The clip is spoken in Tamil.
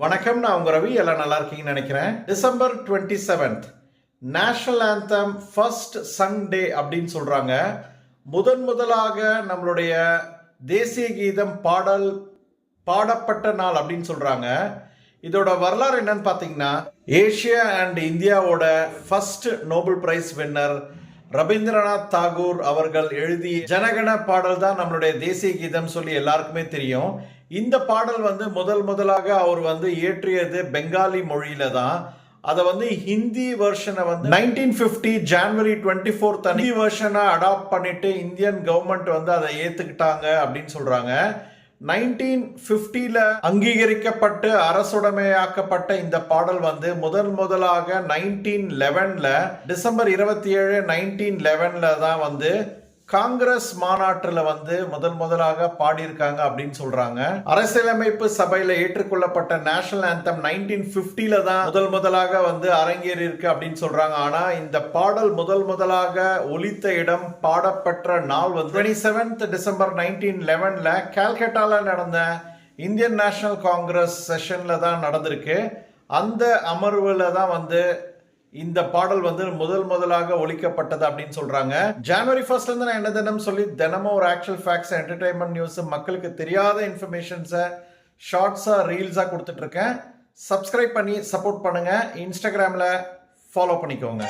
வணக்கம் நான் உங்க ரவி. எல்லாம் நல்லா இருக்கீங்கன்னு நினைக்கிறேன். December twenty seventh national anthem first sung day அப்படின்னு சொல்றாங்க. முதன் முதலாக நம்மளுடைய தேசிய கீதம் பாடல் பாடப்பட்ட நாள் அப்படின்னு சொல்றாங்க. இதோட வரலாறு என்னன்னு பார்த்தீங்கன்னா ஏஷியா அண்ட் இந்தியாவோட first Nobel prize winner Rabindranath Tagore அவர்கள் எழுதிய ஜனகண பாடல் தான் நம்மளுடைய தேசிய கீதம் சொல்லி எல்லாருக்குமே தெரியும். இந்த பாடல் வந்து முதல் முதலாக அவர் வந்து இயற்றியது பெங்காலி மொழியில தான். அதை வந்து ஹிந்தி வெர்ஷனை வந்து nineteen fifty January twenty fourth Hindi வெர்ஷனை adopt பண்ணிட்டு இந்தியன் கவர்மெண்ட் வந்து அதை ஏற்றுக்கிட்டாங்க அப்படின்னு சொல்றாங்க. நைன்டீன் ஃபிஃப்டியில் அங்கீகரிக்கப்பட்டு அரசுடைமையாக்கப்பட்ட இந்த பாடல் வந்து முதல் முதலாக நைன்டீன் லெவனில் டிசம்பர் இருபத்தி ஏழு நைன்டீன் லெவனில் தான் வந்து காங்கிரஸ் மாநாட்டில் வந்து முதல் முதலாக பாடியிருக்காங்க அப்படின்னு சொல்றாங்க. அரசியலமைப்பு சபையில ஏற்றுக்கொள்ளப்பட்ட நேஷனல் ஆந்தம் நைன்டீன் பிப்டில தான் முதல் முதலாக வந்து அரங்கேறி இருக்கு அப்படின்னு சொல்றாங்க. ஆனா இந்த பாடல் முதல் முதலாக ஒலித்த இடம் பாடப்பெற்ற நாள் வந்து டுவெண்ட்டி செவன்த் டிசம்பர் நைன்டீன் லெவன்ல கால்கட்டால நடந்த இந்தியன் நேஷனல் காங்கிரஸ் செஷன்ல தான் நடந்திருக்கு. அந்த அமர்வுல தான் வந்து இந்த பாடல் வந்து முதல் முதலாக ஒழிக்கப்பட்டது அப்படின்னு சொல்றாங்க. ஜனவரி ஃபர்ஸ்ட்ல இருந்து நான் என்ன தினம் சொல்லி தினமும் ஒரு ஆக்சுவல் ஃபேக்ட்ஸ் என்டர்டைன்மெண்ட் நியூஸ் மக்களுக்கு தெரியாத இன்ஃபர்மேஷன்ஸை ஷார்ட்ஸா ரீல்ஸா கொடுத்துட்டு இருக்கேன் சப்ஸ்கிரைப் பண்ணி சப்போர்ட் பண்ணுங்க. இன்ஸ்டாகிராம்ல ஃபாலோ பண்ணிக்கோங்க.